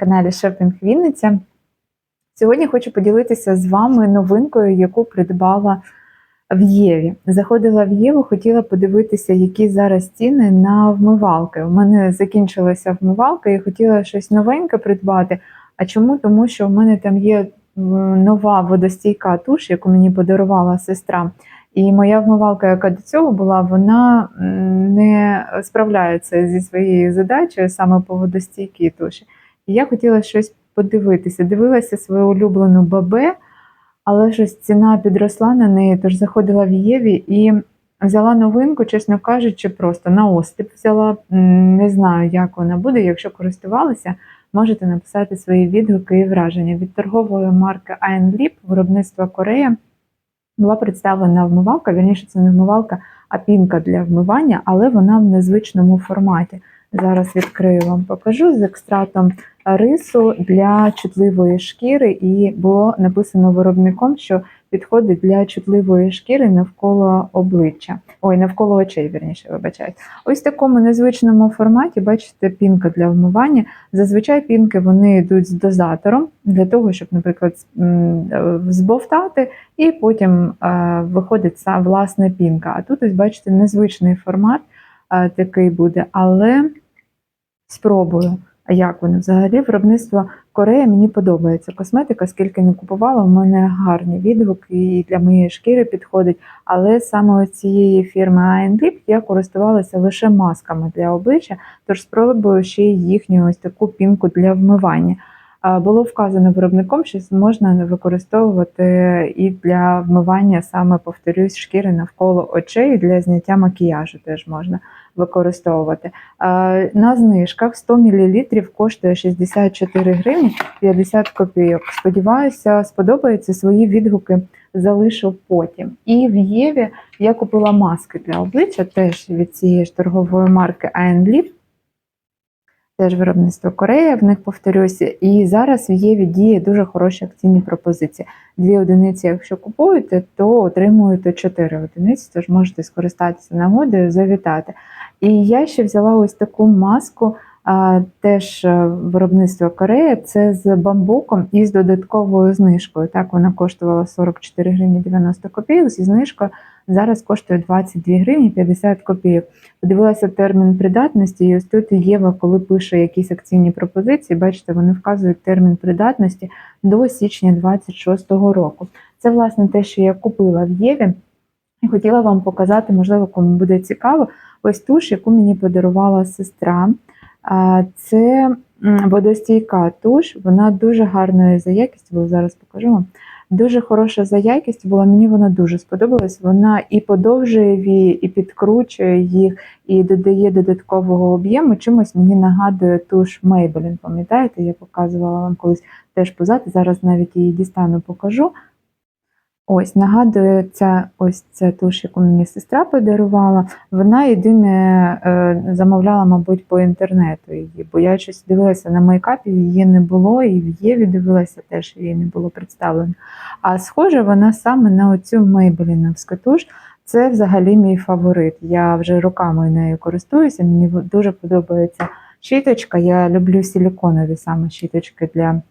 каналі Шопінг Вінниця. Сьогодні хочу поділитися з вами новинкою, яку придбала в Єві. Заходила в Єву, хотіла подивитися, які зараз ціни на вмивалки. У мене закінчилася вмивалка і хотіла щось новеньке придбати. А чому? Тому що в мене там є нова водостійка туш, яку мені подарувала сестра. І моя вмивалка, яка до цього була, вона не справляється зі своєю задачею саме по водостійкій туші. І я хотіла щось подивитися. Дивилася свою улюблену бабе, але щось ціна підросла на неї, тож заходила в Єві і взяла новинку, чесно кажучи, просто на осліп взяла. Не знаю, як вона буде. Якщо користувалися, можете написати свої відгуки і враження. Від торгової марки Lip, виробництва Корея, була представлена вмивалка. Вірніше, це не вмивалка, а пінка для вмивання, але вона в незвичному форматі. Зараз відкрию вам покажу з екстратом рису для чутливої шкіри, і було написано виробником, що підходить для чутливої шкіри навколо обличчя. Ой, навколо очей, вірніше, вибачайте. Ось в такому незвичному форматі, бачите, пінка для вмивання. Зазвичай пінки вони йдуть з дозатором для того, щоб, наприклад, е, збовтати, і потім е, виходить власна пінка. А тут ось бачите незвичний формат е, такий буде, але спробую. А як воно взагалі виробництво Корея мені подобається. Косметика, скільки не купувала, у мене гарні відгуки і для моєї шкіри підходить. Але саме цієї фірми Iron я користувалася лише масками для обличчя, тож спробую ще їхню ось таку пінку для вмивання. Було вказано виробником, що можна використовувати і для вмивання саме, повторюсь, шкіри навколо очей, для зняття макіяжу теж можна використовувати. На знижках 100 мл коштує 64 гривні 50 копійок. Сподіваюся, сподобаються свої відгуки. Залишу потім. І в Єві я купила маски для обличчя, теж від цієї ж торгової марки Lip. Теж виробництво Корея, в них повторюся. І зараз в Єві діє дуже хороші акційні пропозиції. Дві одиниці, якщо купуєте, то отримуєте чотири одиниці, тож можете скористатися нагодою, завітати. І я ще взяла ось таку маску, теж е, виробництво Корея, це з бамбуком і з додатковою знижкою. Так, вона коштувала 44 гривні 90 копійок, зі знижкою зараз коштує 22 гривні 50 копійок. Подивилася термін придатності, і ось тут Єва, коли пише якісь акційні пропозиції, бачите, вони вказують термін придатності до січня 26-го року. Це, власне, те, що я купила в Єві. І хотіла вам показати, можливо, кому буде цікаво, ось туш, яку мені подарувала сестра. Це водостійка туш, вона дуже гарної за якістю, бо зараз покажу вам. Дуже хороша за якістю була, мені вона дуже сподобалась. Вона і подовжує вії, і підкручує їх, і додає додаткового об'єму. Чимось мені нагадує туш Maybelline, Пам'ятаєте, я показувала вам колись теж позати. Зараз навіть її дістану, покажу. Ось нагадує ця ось ця туш, яку мені сестра подарувала. Вона єдине е, замовляла, мабуть, по інтернету її, бо я щось дивилася на мейкапі, її не було, і в Єві дивилася, теж її не було представлено. А схоже, вона саме на оцю мейбеліновську туш. Це взагалі мій фаворит. Я вже роками нею користуюся. Мені дуже подобається щіточка. Я люблю силіконові саме щіточки для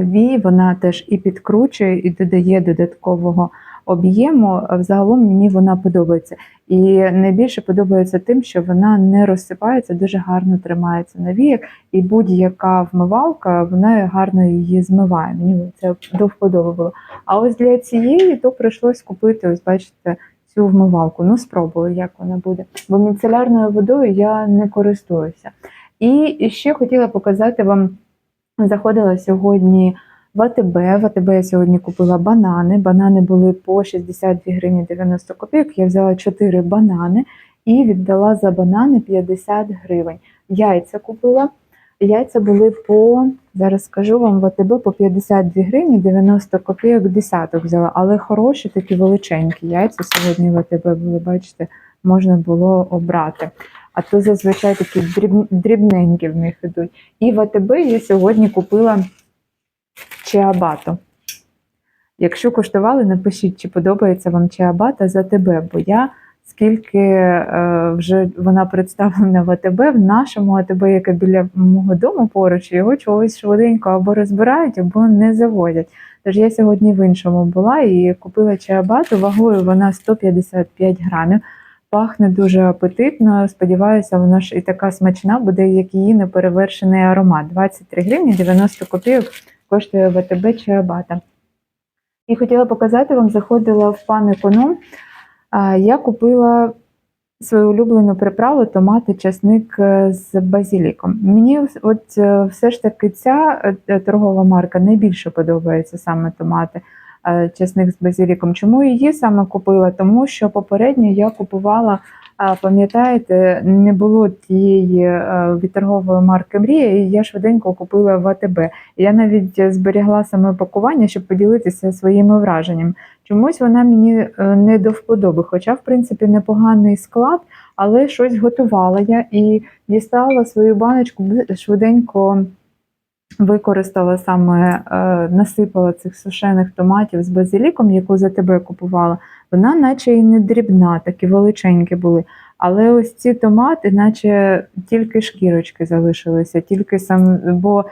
вій. Вона теж і підкручує, і додає додаткового об'єму. Взагалом мені вона подобається. І найбільше подобається тим, що вона не розсипається, дуже гарно тримається на віях, і будь-яка вмивалка вона гарно її змиває. Мені це до вподоби. А ось для цієї то прийшлось купити, ось бачите, цю вмивалку. Ну, спробую, як вона буде. Бо міцелярною водою я не користуюся. І ще хотіла показати вам, заходила сьогодні в АТБ. В АТБ я сьогодні купила банани. Банани були по 62 гривні 90 копійок. Я взяла 4 банани і віддала за банани 50 гривень. Яйця купила. Яйця були по, зараз скажу вам, в АТБ по 52 гривні 90 копійок десяток взяла, але хороші такі величенькі яйця сьогодні в АТБ були, бачите, можна було обрати. А то зазвичай такі дрібненькі в них ідуть. І в АТБ я сьогодні купила чиабату. Якщо куштували, напишіть, чи подобається вам чиабата за АТБ, бо я скільки е, вже вона представлена в АТБ, в нашому АТБ, яке біля мого дому поруч, його чогось швиденько або розбирають, або не заводять. Тож я сьогодні в іншому була і купила чиабату, вагою вона 155 грамів. Пахне дуже апетитно. Сподіваюся, вона ж і така смачна буде, як її неперевершений аромат. 23 гривні 90 копійок коштує ВТБ чиабата. І хотіла показати вам, заходила в пан економ. Я купила свою улюблену приправу томати, часник е, з базіліком. Мені от е, все ж таки ця е, торгова марка найбільше подобається саме томати. Е, Часник з базіліком. Чому її саме купила? Тому що попередньо я купувала, а, пам'ятаєте, не було тієї е, від торгової марки Мрія, і я швиденько купила в АТБ. Я навіть зберігла саме пакування, щоб поділитися своїми враженнями. Чомусь вона мені е, не до вподоби, хоча, в принципі, непоганий склад, але щось готувала я і дістала свою баночку, швиденько використала саме, е, насипала цих сушених томатів з базиліком, яку за тебе купувала. Вона наче і не дрібна, такі величенькі були. Але ось ці томати, наче тільки шкірочки залишилися, тільки сам, бо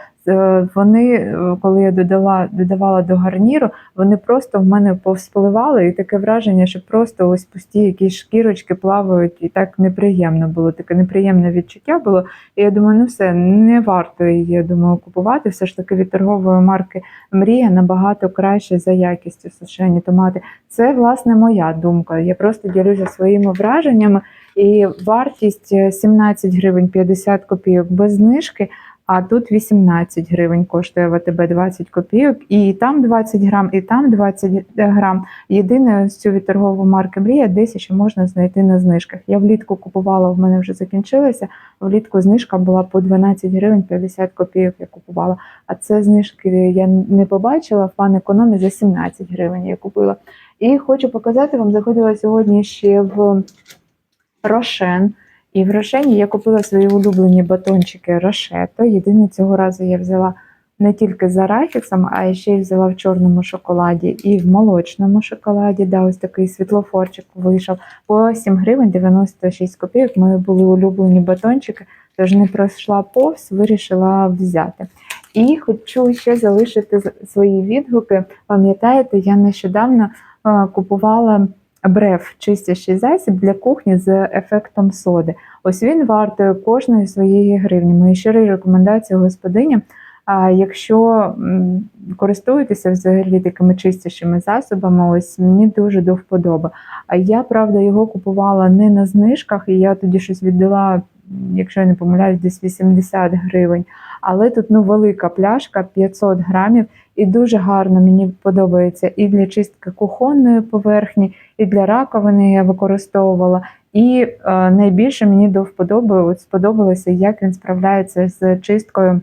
вони, е, коли я додала, додавала до гарніру, вони просто в мене повспливали, і таке враження, що просто ось пусті якісь шкірочки плавають, і так неприємно було. Таке неприємне відчуття було. І я думаю, ну все, не варто її, я думаю, купувати. Все ж таки від торгової марки Мрія набагато краще за якістю сушені томати. Це власне моя думка. Я просто ділюся своїми враженнями. І вартість е, 17 гривень 50 копійок без знижки. А тут 18 гривень коштує ВТБ 20 копійок, і там 20 грам, і там 20 грам. Єдине ось цю від марки Мрія десь ще можна знайти на знижках. Я влітку купувала, в мене вже закінчилася. Влітку знижка була по 12 гривень 50 копійок. Я купувала. А це знижки я не побачила. В пан економі за 17 гривень я купила. І хочу показати вам, заходила сьогодні ще в Рошен. І в Рошені я купила свої улюблені батончики Рошето. Єдине цього разу я взяла не тільки з арахісом, а ще й взяла в чорному шоколаді і в молочному шоколаді. Да, ось такий світлофорчик вийшов. По 7 гривень 96 копійок. Мої були улюблені батончики, тож не пройшла повз, вирішила взяти. І хочу ще залишити свої відгуки. Пам'ятаєте, я нещодавно е, купувала бреф чистящий засіб для кухні з ефектом соди. Ось він вартує кожної своєї гривні. Мої щирі рекомендації господиням. А якщо користуєтеся взагалі такими чистящими засобами, ось мені дуже до вподоби. А я правда його купувала не на знижках, і я тоді щось віддала, якщо я не помиляюсь, десь 80 гривень. Але тут ну велика пляшка 500 грамів, і дуже гарно мені подобається і для чистки кухонної поверхні, і для раковини я використовувала. І е, найбільше мені до вподоби от сподобалося, як він справляється з чисткою.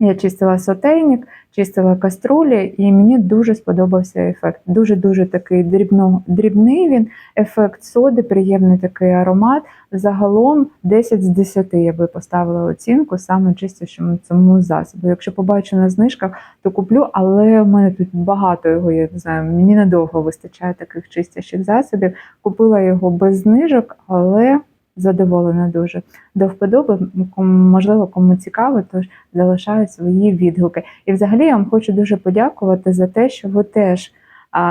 Я чистила сотейник, чистила каструлі, і мені дуже сподобався ефект. Дуже-дуже такий дрібно, дрібний він, ефект соди, приємний такий аромат. Загалом 10 з 10 я би поставила оцінку саме чистящому цьому засобу. Якщо побачу на знижках, то куплю, але в мене тут багато його, я не знаю, мені надовго вистачає таких чистящих засобів. Купила його без знижок, але задоволена дуже. До вподоби, можливо, кому цікаво, тож залишаю свої відгуки. І взагалі я вам хочу дуже подякувати за те, що ви теж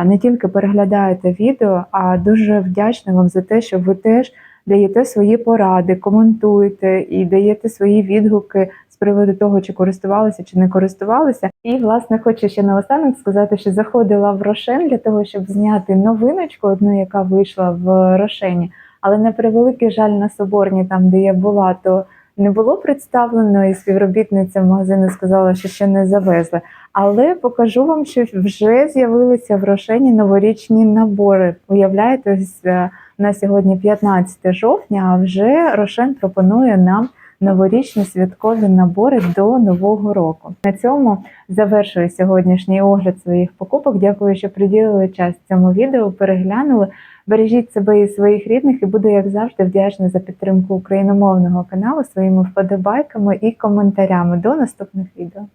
не тільки переглядаєте відео, а дуже вдячна вам за те, що ви теж даєте свої поради, коментуєте і даєте свої відгуки з приводу того, чи користувалися, чи не користувалися. І власне хочу ще наостанок сказати, що заходила в Рошен для того, щоб зняти новиночку, одну, яка вийшла в Рошені. Але на превеликий жаль на Соборні, там де я була, то не було представлено, і співробітниця магазину сказала, що ще не завезли. Але покажу вам, що вже з'явилися в Рошені новорічні набори. Уявляєте, ось, е, на сьогодні 15 жовтня, а вже Рошен пропонує нам новорічні святкові набори до нового року. На цьому завершую сьогоднішній огляд своїх покупок. Дякую, що приділили час цьому відео, переглянули. Бережіть себе і своїх рідних, і буду, як завжди, вдячна за підтримку україномовного каналу своїми вподобайками і коментарями. До наступних відео.